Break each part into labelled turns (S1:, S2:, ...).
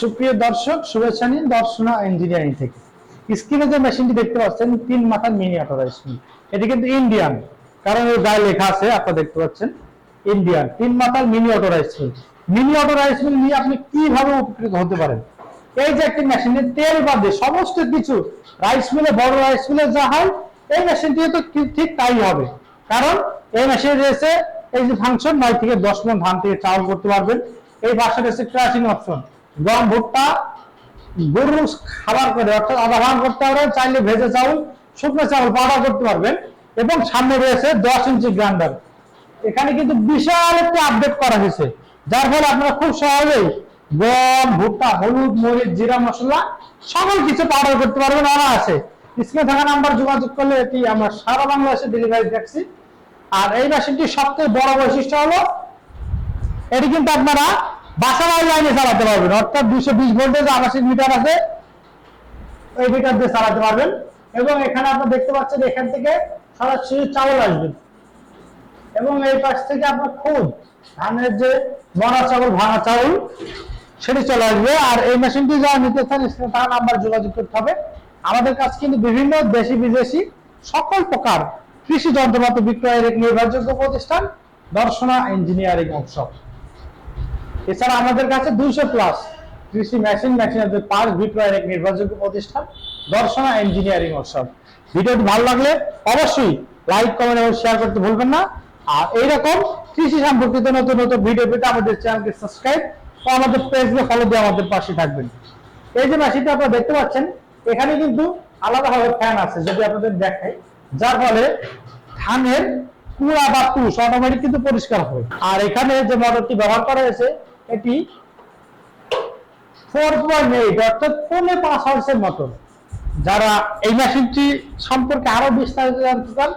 S1: সুপ্রিয় দর্শক, শুভেচ্ছা নিন দর্শনা ইঞ্জিনিয়ারিং থেকে। স্ক্রিনে যে মেশিনটি দেখতে পাচ্ছেন, তিন মাথার মিনি অটোরাইজ মিল এটি কিন্তু ইন্ডিয়ান কারণ এর গায়ে লেখা আছে, আপনারা দেখতে পাচ্ছেন ইন্ডিয়ান তিন মাথার মিনি অটোরাইজ মিল মিনি অটোরাইজ মিল নিয়ে আপনি কীভাবে উপকৃত হতে পারেন? এই যে একটি মেশিনের তেল বাদে সমস্ত কিছু রাইস মিলে বড় রাইস মিলে যা হয়, এই মেশিনটিও তো ঠিক তাই হবে। কারণ এই মেশিনে রয়েছে, এই যে ফাংশন নয় থেকে দশ মন ধান থেকে চাউল করতে পারবেন। এই পাশে রয়েছে ক্রাশিং অপশন গম ভুট্টা গরু খাবার করে, অর্থাৎ আধা ভাগ করতে পারবেন চাইলে ভেজে চাউল, শুকনো চাউল, পাউডার করতে পারবেন। এবং সামনে রয়েছে দশ ইঞ্চি গ্রাইন্ডার। এখানে কিন্তু বিশাল একটা আপডেট করা হয়েছে। যার ফলে আপনারা খুব সহজেই গম, ভুট্টা, হলুদ, মরিচ, জিরা মশলা, সকল কিছু পাউডার করতে পারবেন ওরা আছে স্ক্রিনে থাকা নাম্বার যোগাযোগ করলে এটি আমরা সারা বাংলাদেশে ডেলিভারি দেখছি আর এই মেশিনটির সবচেয়ে বড় বৈশিষ্ট্য হলো, এটি কিন্তু আপনারা বাসাবাড়ি লাইনে চালাতে পারবেন। অর্থাৎ দুশো বিশ ভোল্টেজ আবাসিক মিটার আছে এই মিটার দিয়ে চালাতে পারবেন। এবং এখানে আপনারা দেখতে পাচ্ছেন এখান থেকে সরাসরি চাউল আসবে। এবং এই পাশ থেকে আপনার খুদ ধানের যে মরা চাউল, ভাঙা চাউল, সেটি চলে আসবে। আর এই মেশিনটি যারা নিতে চান তার নাম্বার যোগাযোগ করতে হবে। আমাদের কাছে কিন্তু বিভিন্ন দেশি, বিদেশি সকল প্রকার কৃষি যন্ত্রপাতি বিক্রয়ের এক নির্ভরযোগ্য প্রতিষ্ঠান, দর্শনা ইঞ্জিনিয়ারিং ওয়ার্কশপ। এছাড়া আমাদের কাছে দুইশো প্লাস কৃষি মেশিন মেশিনারি পার্ট বিক্রয়ের এক নির্ভরযোগ্য প্রতিষ্ঠান, দর্শনা ইঞ্জিনিয়ারিং ওয়ার্কশপ ভিডিওটি ভালো লাগলে অবশ্যই লাইক কমেন্ট এবং শেয়ার করতে ভুলবেন না। আর এইরকম কৃষি সম্পর্কিত নতুন নতুন ভিডিও পেতে আমাদের চ্যানেলকে সাবস্ক্রাইব ও আমাদের পেজকে ফলো দিয়ে আমাদের পাশে থাকবেন। এই যে মেশিনটা আপনারা দেখতে পাচ্ছেন, এখানে কিন্তু আলাদাভাবে ফ্যান আছে যদি আপনাদের দেখাই। যার ফলে ধানের কুড়া বা তুষ অটোমেটিক কিন্তু পরিষ্কার হবে আর এখানে যে মোটরটি ব্যবহার করা হয়েছে এটি ফোর পয়েন্ট এইট অর্থাৎ পৌনে পাঁচ হাউসের মতো যারা এই মেশিনটি সম্পর্কে আরও বিস্তারিত জানতে চান,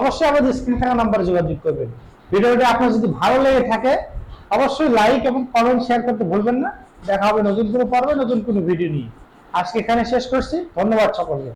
S1: অবশ্যই আমাদের স্ক্রিন থাকা নাম্বারে যোগাযোগ করবেন। ভিডিওটি আপনার যদি ভালো লেগে থাকে, অবশ্যই লাইক এবং কমেন্ট শেয়ার করতে ভুলবেন না। দেখা হবে নতুন কোনো পর্বে, নতুন কোনো ভিডিও নিয়ে। আজকে এখানে শেষ করছি। ধন্যবাদ সকলকে।